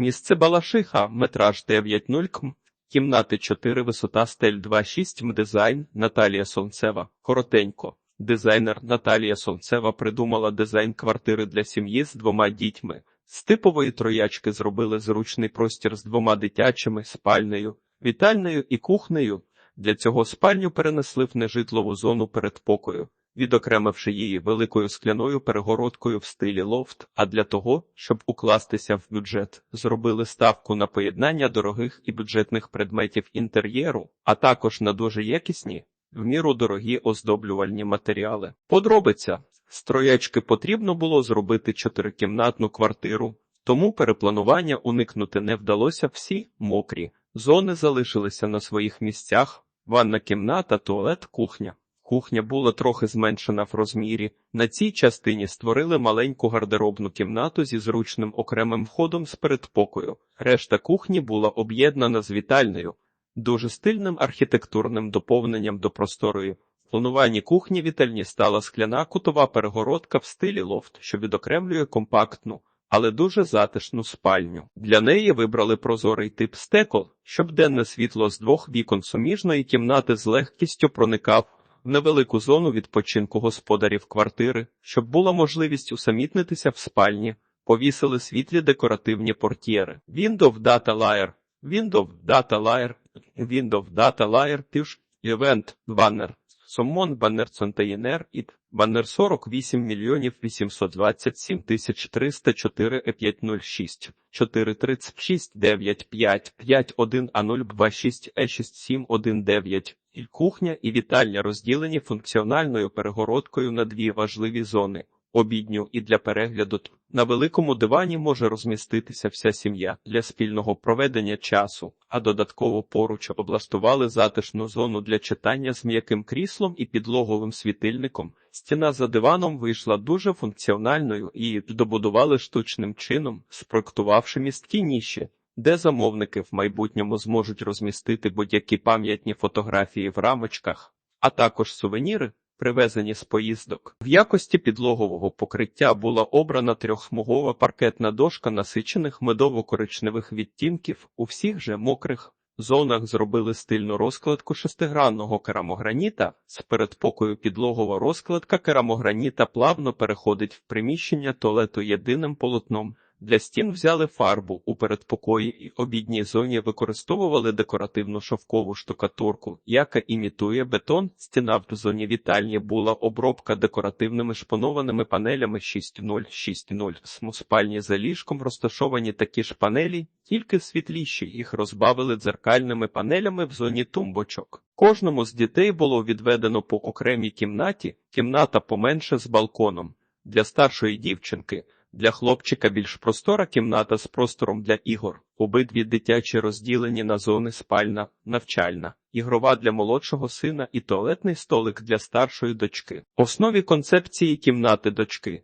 Місце Балашиха, метраж 9.0 км. Кімнати 4, висота стель 2.6 м. Дизайн Наталія Сонцева. Коротенько. Дизайнер Наталія Сонцева придумала дизайн квартири для сім'ї з двома дітьми. З типової троячки зробили зручний простір з двома дитячими, спальнею, вітальнею і кухнею. Для цього спальню перенесли в нежитлову зону передпокою, відокремивши її великою скляною перегородкою в стилі лофт, а для того, щоб укластися в бюджет, зробили ставку на поєднання дорогих і бюджетних предметів інтер'єру, а також на дуже якісні, в міру дорогі оздоблювальні матеріали. Подробиця. З троячки потрібно було зробити чотирикімнатну квартиру, тому перепланування уникнути не вдалося всі мокрі. Зони залишилися на своїх місцях, ванна кімната, туалет, кухня. Кухня була трохи зменшена в розмірі. На цій частині створили маленьку гардеробну кімнату зі зручним окремим входом з передпокою. Решта кухні була об'єднана з вітальною, дуже стильним архітектурним доповненням до просторої. В плануванні кухні вітальні стала скляна кутова перегородка в стилі лофт, що відокремлює компактну, але дуже затишну спальню. Для неї вибрали прозорий тип стекол, щоб денне світло з двох вікон суміжної кімнати з легкістю проникав невелику зону відпочинку господарів квартири, щоб була можливість усамітнитися в спальні. Повісили світлі декоративні портьєри. Windows Data Layer, Windows Data Layer, Windows Data Layer, Тиш, Event, Banner, Summon, Баннер IT, Banner 48 мільйонів 827 тисяч 304 E506, 436 95 51 A0 26 E6719. І Кухня і вітальня розділені функціональною перегородкою на дві важливі зони обідню і для перегляду. На великому дивані може розміститися вся сім'я для спільного проведення часу, а додатково поруч облаштували затишну зону для читання з м'яким кріслом і підлоговим світильником. Стіна за диваном вийшла дуже функціональною і добудували штучним чином, спроектувавши місткі ніші. Де замовники в майбутньому зможуть розмістити будь-які пам'ятні фотографії в рамочках, а також сувеніри, привезені з поїздок. В якості підлогового покриття була обрана трьохсмугова паркетна дошка насичених медово-коричневих відтінків. У всіх же мокрих зонах зробили стильну розкладку шестигранного керамограніта. З передпокою підлогова розкладка керамограніта плавно переходить в приміщення туалету єдиним полотном. Для стін взяли фарбу у передпокої і обідній зоні використовували декоративну шовкову штукатурку, яка імітує бетон. Стіна в зоні вітальні була обробка декоративними шпонованими панелями 6.0-6.0. Спальні за ліжком розташовані такі ж панелі, тільки світліші їх розбавили дзеркальними панелями в зоні тумбочок. Кожному з дітей було відведено по окремій кімнаті, кімната поменше з балконом. Для старшої дівчинки для хлопчика більш простора кімната з простором для ігор. Обидві дитячі розділені на зони спальна, навчальна, ігрова для молодшого сина і туалетний столик для старшої дочки. Основі концепції кімнати дочки.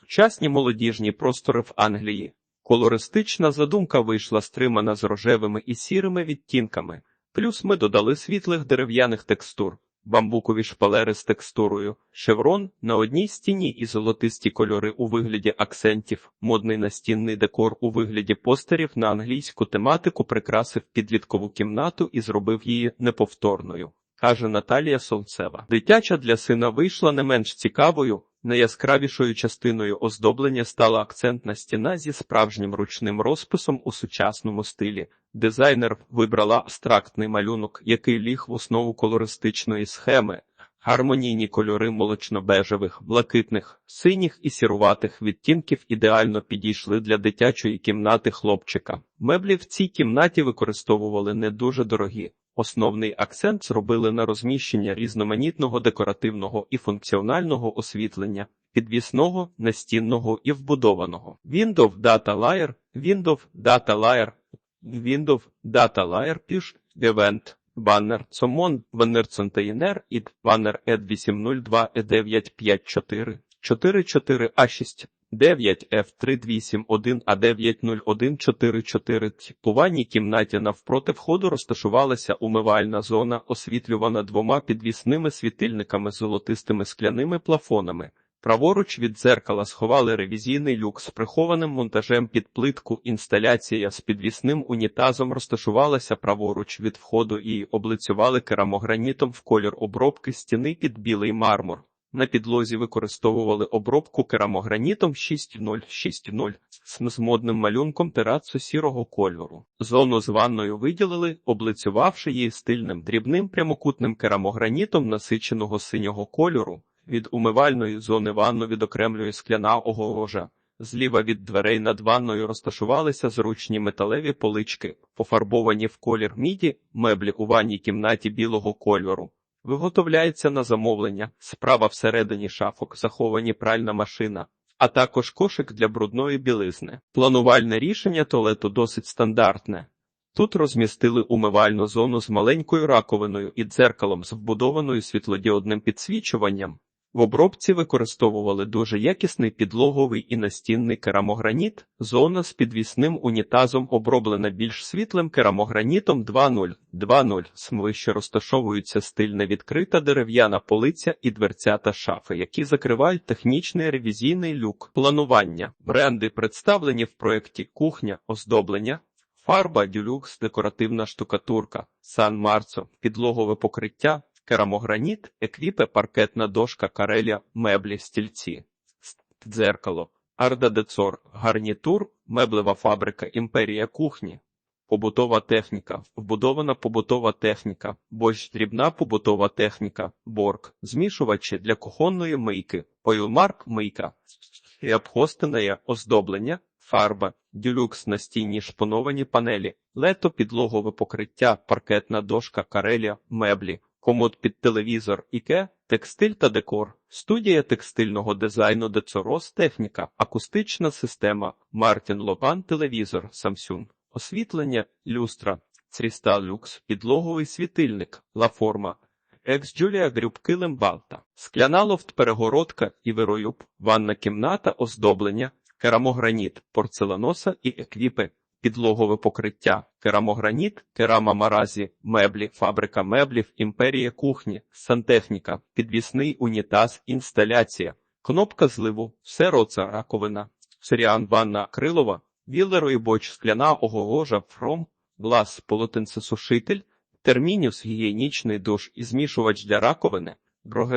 Сучасні молодіжні простори в Англії. Колористична задумка вийшла стримана з рожевими і сірими відтінками. Плюс ми додали світлих дерев'яних текстур бамбукові шпалери з текстурою, шеврон на одній стіні і золотисті кольори у вигляді акцентів, модний настінний декор у вигляді постерів на англійську тематику прикрасив підліткову кімнату і зробив її неповторною. Каже Наталія Солцева. Дитяча для сина вийшла не менш цікавою. Найяскравішою частиною оздоблення стала акцентна стіна зі справжнім ручним розписом у сучасному стилі. Дизайнер вибрала абстрактний малюнок, який ліг в основу колористичної схеми. Гармонійні кольори молочно-бежевих, блакитних, синіх і сіруватих відтінків ідеально підійшли для дитячої кімнати хлопчика. Меблі в цій кімнаті використовували не дуже дорогі. Основний акцент зробили на розміщення різноманітного декоративного і функціонального освітлення, підвісного, настінного і вбудованого. Windows Data Layer, Windows Data Layer, Windows Data Layer, Push, Event, Banner, Summon, Banner Container і Banner ED 802 E954, 44 A6. 9 F381 A90144 У ванній кімнаті навпроти входу розташувалася умивальна зона, освітлювана двома підвісними світильниками золотистими скляними плафонами. Праворуч від дзеркала сховали ревізійний люк з прихованим монтажем під плитку. Інсталяція з підвісним унітазом розташувалася праворуч від входу і облицювали керамогранітом в колір обробки стіни під білий мармур. На підлозі використовували обробку керамогранітом 6.0.6.0 з модним малюнком терацу сірого кольору. Зону з ванною виділили, облицювавши її стильним дрібним прямокутним керамогранітом насиченого синього кольору. Від умивальної зони ванну відокремлює скляна огорожа. Зліва від дверей над ванною розташувалися зручні металеві полички, пофарбовані в колір міді, меблі у ванній кімнаті білого кольору. Виготовляється на замовлення, справа всередині шафок, заховані пральна машина, а також кошик для брудної білизни. Планувальне рішення туалету досить стандартне. Тут розмістили умивальну зону з маленькою раковиною і дзеркалом з вбудованою світлодіодним підсвічуванням. В обробці використовували дуже якісний підлоговий і настінний керамограніт. Зона з підвісним унітазом оброблена більш світлим керамогранітом 2.0. 2.0. Смвище розташовуються стильна відкрита дерев'яна полиця і дверцята шафи, які закривають технічний ревізійний люк. Планування. Бренди представлені в проєкті кухня, оздоблення. Фарба дюлюкс, декоративна штукатурка, Сан Марцо, підлогове покриття, керамограніт, еквіпе, паркетна дошка, кареля, меблі, стільці, дзеркало, Арда Децор, гарнітур, меблева фабрика, імперія кухні, побутова техніка, вбудована побутова техніка, борщ дрібна побутова техніка, борг, змішувачі для кухонної мийки, ойлмарк мийка, і обхостене оздоблення, фарба, дюлюкс настінні шпоновані панелі, лето підлогове покриття, паркетна дошка, кареля, меблі, комод під телевізор Іке, текстиль та декор, студія текстильного дизайну Децорос техніка, акустична система, Мартін Лопан телевізор, Samsung, освітлення, люстра, Цріста Люкс, підлоговий світильник, Лаформа, Екс Джулія Грюб Килим Балта, скляна лофт перегородка і вироюб, ванна кімната, оздоблення, керамограніт, порцеланоса і еквіпи, підлогове покриття, керамограніт, керама маразі, меблі, фабрика меблів, імперія кухні, сантехніка, підвісний унітаз, інсталяція, кнопка зливу, все роца раковина, серіан ванна віллерої боч, скляна огорожа, фром, глас, полотенцесушитель, термініус, гігієнічний душ і змішувач для раковини,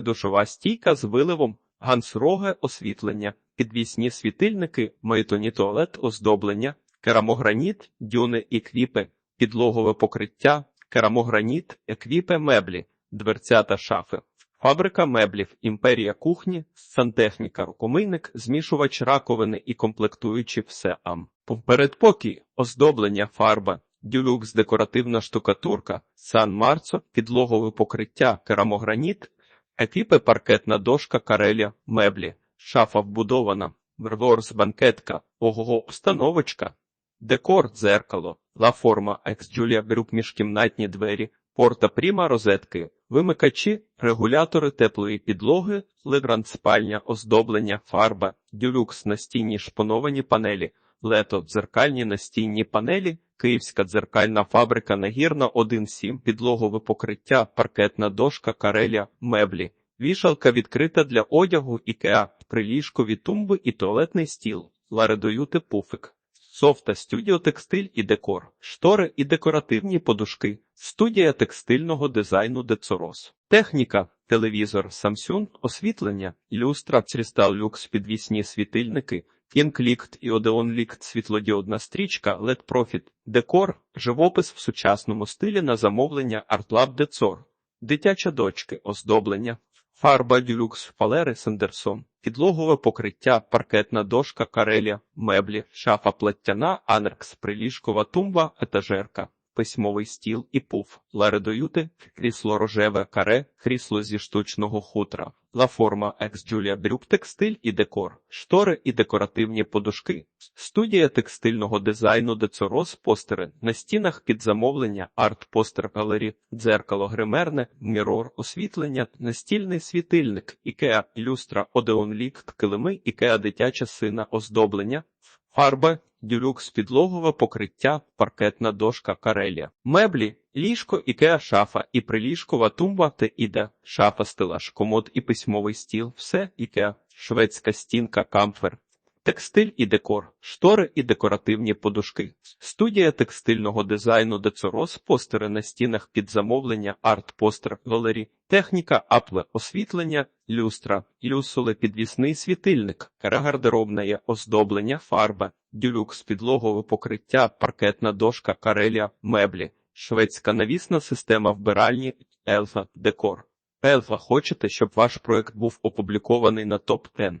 душова стійка з виливом, гансроге освітлення, підвісні світильники, мейтоні туалет оздоблення, керамограніт, дюни і квіпи, підлогове покриття, керамограніт, еквіпи меблі, дверцята шафи, фабрика меблів, імперія кухні, сантехніка, рукомийник, змішувач раковини і комплектуючі все ам. Передпокій, оздоблення, фарба, дюлюкс, декоративна штукатурка, сан марцо, підлогове покриття, керамограніт, еквіпи паркетна дошка, кареля, меблі, шафа вбудована, верворс банкетка, ого установочка, Декор, дзеркало, лаформа, екс-джулія груп міжкімнатні двері, порта пріма розетки, вимикачі, регулятори теплої підлоги, легранд спальня, оздоблення, фарба, дюлюкс настінні шпоновані панелі, лето, дзеркальні настінні панелі, київська дзеркальна фабрика нагірна. 1.7, підлогове покриття, паркетна дошка, кареля, меблі, вішалка відкрита для одягу, ікеа, приліжкові тумби і туалетний стіл, ларедоюти пуфик. Софта студіо текстиль і декор, штори і декоративні подушки, студія текстильного дизайну Децорос, техніка, телевізор Samsung, освітлення, люстра, Crystal Lux, підвісні світильники, Інклікт і Licht, світлодіодна стрічка, LED Profit, декор, живопис в сучасному стилі на замовлення ArtLab Децор, дитяча дочки, оздоблення, фарба Дюлюкс, фалери Сендерсон, підлогове покриття, паркетна дошка, карелі, меблі, шафа платтяна, анеркс, приліжкова тумба, етажерка, письмовий стіл і пуф, ларедоюти, крісло рожеве каре, крісло зі штучного хутра, лаформа екс Джулія Брюк, текстиль і декор, штори і декоративні подушки, студія текстильного дизайну Децорос постери, на стінах під замовлення, арт-постер галері, дзеркало гримерне, мірор, освітлення, настільний світильник, ікеа, люстра, одеон лікт, килими, ікеа дитяча сина, оздоблення, фарба, з підлогове покриття, паркетна дошка, карелія, меблі, ліжко, ікеа, шафа. І приліжкова тумба та іде, шафа, стелаж, комод і письмовий стіл, все ікеа, шведська стінка камфер, текстиль і декор, штори і декоративні подушки, студія текстильного дизайну Децорос, постери на стінах під замовлення, арт-постер, галері, техніка, апле, освітлення, люстра, люсуле, підвісний світильник, гардеробне оздоблення, фарба, дюлюкс, підлогове покриття, паркетна дошка, карелія, меблі, шведська навісна система вбиральні, елфа, декор. Елфа, хочете, щоб ваш проект був опублікований на топ 10